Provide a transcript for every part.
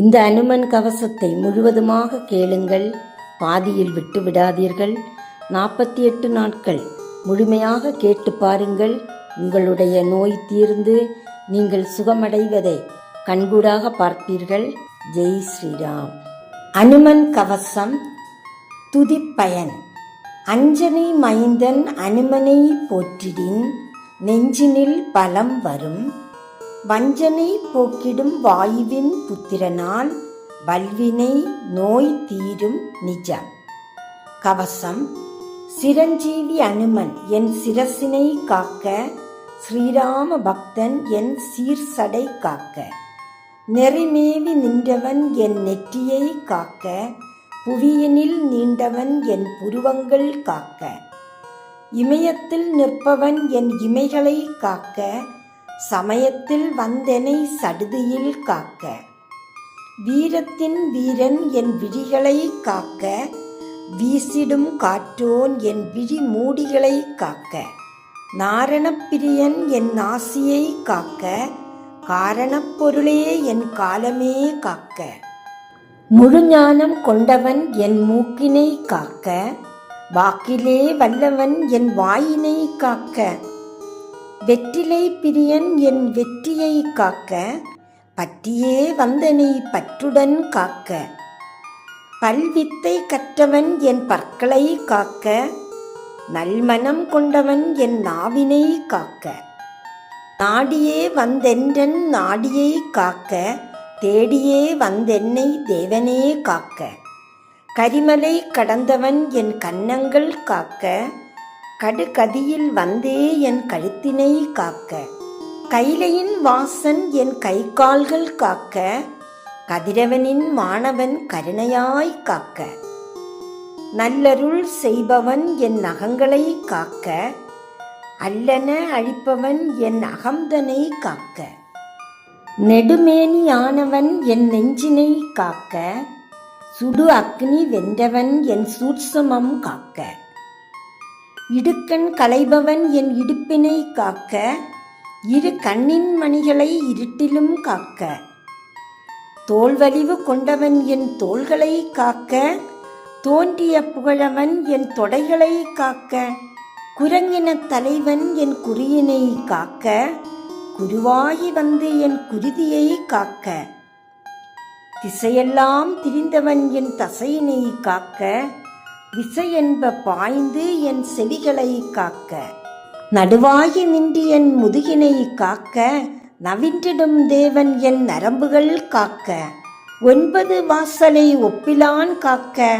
இந்த அனுமன் கவசத்தை முழுவதுமாக கேளுங்கள். பாதியில் விட்டு விடாதீர்கள். நாற்பத்தி எட்டு நாட்கள் முழுமையாக கேட்டு பாருங்கள். உங்களுடைய நோய் தீர்ந்து நீங்கள் சுகமடைவதை கண்கூடாக பார்ப்பீர்கள். ஜெய் ஸ்ரீராம். அனுமன் கவசம் துதிப்பயன். அஞ்சனை மைந்தன் அனுமனை போற்றிடின். நெஞ்சினில் பலம் வரும். வஞ்சனை போக்கிடும் வாயுவின் புத்திரனால் வல்வினை நோய் தீரும் நிஜம் கவசம். சிரஞ்சீவி அனுமன் என் சிரசினை காக்க ஸ்ரீராம பக்தன் என் சீர்சடை காக்க. நெறிமேவி நின்றவன் என் நெற்றியை காக்க புவியினில் நீண்டவன் என் புருவங்கள் காக்க. இமயத்தில் நிற்பவன் என் இமைகளை காக்க சமயத்தில் வந்தெனை சடுதியில் காக்க. வீரத்தின் வீரன் என் விழிகளை காக்க. வீசிடும் காற்றோன் என் விழி மூடிகளை காக்க. நாரணப்பிரியன் என் நாசியை காக்க. காரணப் பொருளே என் காலமே காக்க. முழுஞானம் கொண்டவன் என் மூக்கினை காக்க. வாக்கிலே வல்லவன் என் வாயினை காக்க. வெற்றிலை பிரியன் என் வெற்றியை காக்க பற்றியே வந்தனை பற்றுடன் காக்க. பல்வித்தை கற்றவன் என் பற்களை காக்க நல்மனம் கொண்டவன் என் நாவினை காக்க. நாடியே வந்தென்றன் நாடியை காக்க தேடியே வந்தென்னை தேவனே காக்க. கரிமலை கடந்தவன் என் கன்னங்கள் காக்க கடுகதியில் வந்தே என் கழுத்தினை காக்க. கைலையின் வாசன் என் கை கால்கள் காக்க. கதிரவனின் மாணவன் கருணையாய் காக்க. நல்லருள் செய்பவன் என் நகங்களை காக்க. அல்லன அழிப்பவன் என் அகம்தனை காக்க. நெடுமேனியானவன் என் நெஞ்சினை காக்க. சுடு அக்னி வென்றவன் என் சூட்சமம் காக்க. இடுக்கண் கலைபவன் என் இடுப்பினை காக்க இரு கண்ணின் மணிகளை இருட்டிலும் காக்க. தோல்வலிவு கொண்டவன் என் தோள்களை காக்க தோன்றிய புகழவன் என் தொடைகளை காக்க. குரங்கின தலைவன் என் குறியினை காக்க குருவாகி வந்து என் குருதியை காக்க. திசையெல்லாம் திரிந்தவன் என் தசையினை காக்க விசை என்ப பாய்ந்து என் செவிகளை காக்க. நடுவாகி நின்று என் முதுகினை காக்க. நவின்றிடும் தேவன் என் நரம்புகள் காக்க. ஒன்பது வாசலை ஒப்பிலான் காக்க.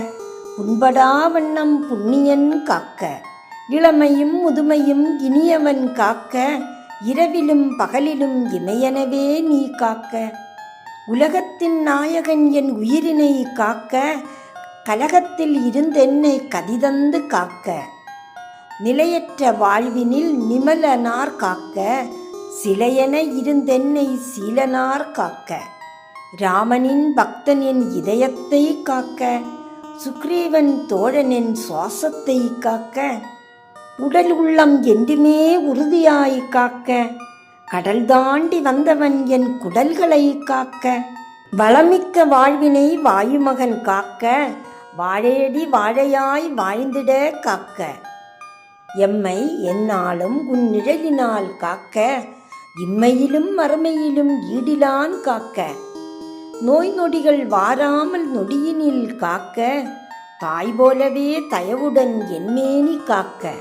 உண்படா வண்ணம் புண்ணியன் காக்க. இளமையும் முதுமையும் இனியவன் காக்க. இரவிலும் பகலிலும் இமையனவே நீ காக்க. உலகத்தின் நாயகன் என் உயிரினை காக்க. கலகத்தில் இருந்தென்னை கதிதந்து காக்க நிலையற்ற வாழ்வினில் நிமலனார் காக்க சிலையென இருந்தென்னை சீலனார் காக்க ராமனின் பக்தனின் இதயத்தை காக்க சுக்ரீவன் தோழனின் சுவாசத்தை காக்க உடல் உள்ளம் என்றுமே உறுதியாய் காக்க கடல் தாண்டி வந்தவன் என் குடல்களை காக்க வளமிக்க வாழ்வினை வாயுமகன் காக்க வாழேடி வாழையாய் வாழ்ந்திட காக்க. எம்மை என்னாலும் உன் நிழலினால் காக்க. இம்மையிலும் மறுமையிலும் ஈடிலான் காக்க. நோய் நொடிகள் வாராமல் நொடியினில் காக்க. தாய் போலவே தயவுடன் என்மேனி காக்க.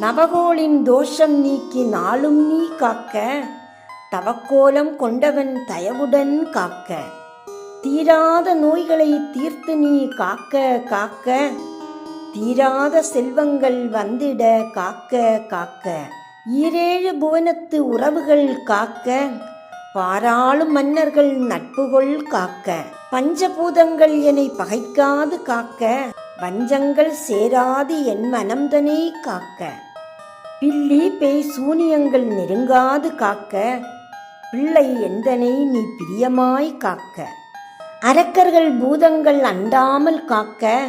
நவகோளின் தோஷம் நீக்கி நாளும் நீ காக்க. தவக்கோலம் கொண்டவன் தயவுடன் காக்க. தீராத நோய்களை தீர்த்து நீ காக்க காக்க. தீராத செல்வங்கள் வந்திட காக்க காக்க. ஈரேழு புவனத்து உறவுகள் காக்க. பாராளும் மன்னர்கள் நட்புகொள் காக்க. பஞ்சபூதங்கள் என்னை பகைக்காது காக்க. வஞ்சங்கள் சேராது என் மனம்தனே காக்க. பில்லி பேய் சூனியங்கள் நெருங்காது காக்க. பிள்ளை எந்தனை நீ பிரியமாய் காக்க. அரக்கர்கள் பூதங்கள் அண்டாமல் காக்க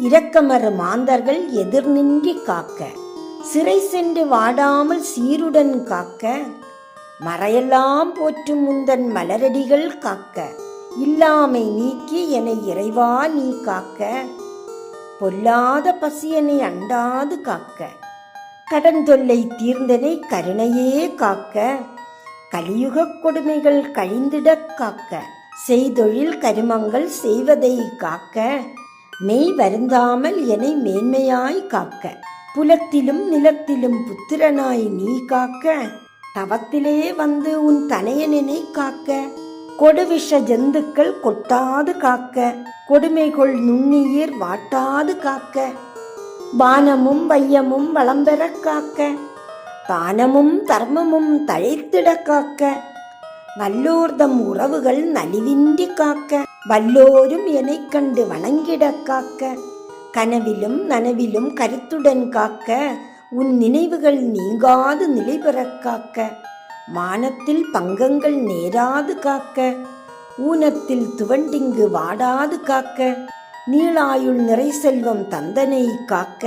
இரக்கமறு மாந்தர்கள் எதிர் நின்றி காக்க சிறை சென்று வாடாமல் சீருடன் காக்க மறையெல்லாம் போற்றும் முந்தன் மலரடிகள் காக்க இல்லாமை நீக்கி என்னை இறைவா நீ காக்க பொல்லாத பசியனை அண்டாது காக்க கடன் தொல்லை தீர்ந்தனை கருணையே காக்க கலியுகக் கொடுமைகள் கழிந்திடக் காக்க. செய்தொழில் கருமங்கள் செய்வதை காக்க மெய் வருந்தாமல் என்னை மேன்மையாய் காக்க. புலத்திலும் நிலத்திலும் புத்திரனாய் நீ காக்க தவத்திலே வந்து உன் தனையனை காக்க. கொடுவிஷ ஜந்துக்கள் கொட்டாது காக்க கொடுமைகொள் நுண்ணுயிர் வாட்டாது காக்க. வானமும் வையமும் வளம்பெற காக்க தானமும் தர்மமும் தழைத்திட காக்க. வல்லோர்தம் உறவுகள் நலிவின்றி காக்க வல்லோரும் எனைக் கண்டு வணங்கிடக் காக்க கனவிலும் நனவிலும் கருத்துடன் காக்க உன் நினைவுகள் நீங்காது நிலை பெறக் காக்க மானத்தில் பங்கங்கள் நேராது காக்க ஊனத்தில் துவண்டிங்கு வாடாது காக்க நீளாயுள் நிறை செல்வம் தந்தனை காக்க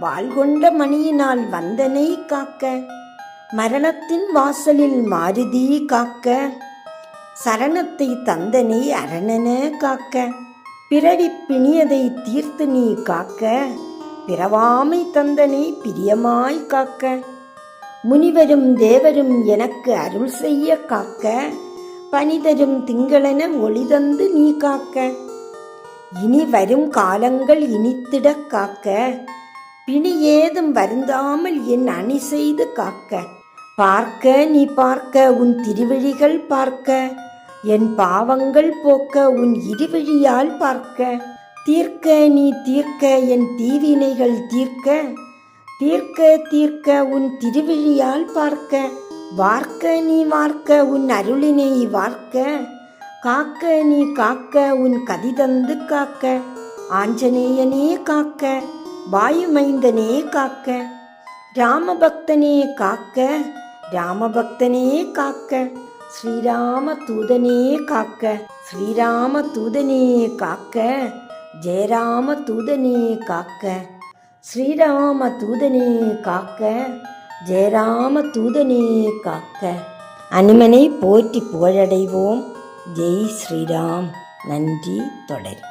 வாழ்கொண்ட மணியினால் வந்தனை காக்க மரணத்தின் வாசலில் மாருதி காக்க சரணத்தை தந்தனை அரணன காக்க பிறவி பிணியதை தீர்த்து நீ காக்க பிறவாமை தந்தனை பிரியமாய் காக்க முனிவரும் தேவரும் எனக்கு அருள் செய்ய காக்க பனிதரும் திங்களென ஒளிதந்து நீ காக்க இனி வரும் காலங்கள் இனித்திடக் காக்க பிணி ஏதும் வருந்தாமல் என் அணி செய்து காக்க பார்க்க நீ பார்க்க உன் திருவிழிகள் பார்க்க என் பாவங்கள் போக்க உன் இருவிழியால் பார்க்க. தீர்க்க நீ தீர்க்க என் தீவினைகள் தீர்க்க. தீர்க்க தீர்க்க உன் திருவிழியால் பார்க்க. வார்க்க நீ வார்க்க உன் அருளினை வார்க்க. காக்க நீ காக்க உன் கதிதந்து காக்க. ஆஞ்சநேயனே காக்க வாயுமைந்தனே காக்க. ராமபக்தனே காக்க ராமபக்தனே காக்க ஸ்ரீராம தூதனே காக்க ஸ்ரீராம தூதனே காக்க ஜெயராம தூதனே காக்க ஸ்ரீராம தூதனே காக்க ஜெயராம தூதனே காக்க. அனுமனை போற்றி புகழடைவோம். ஜெய் ஸ்ரீராம். நன்றி தொடர்.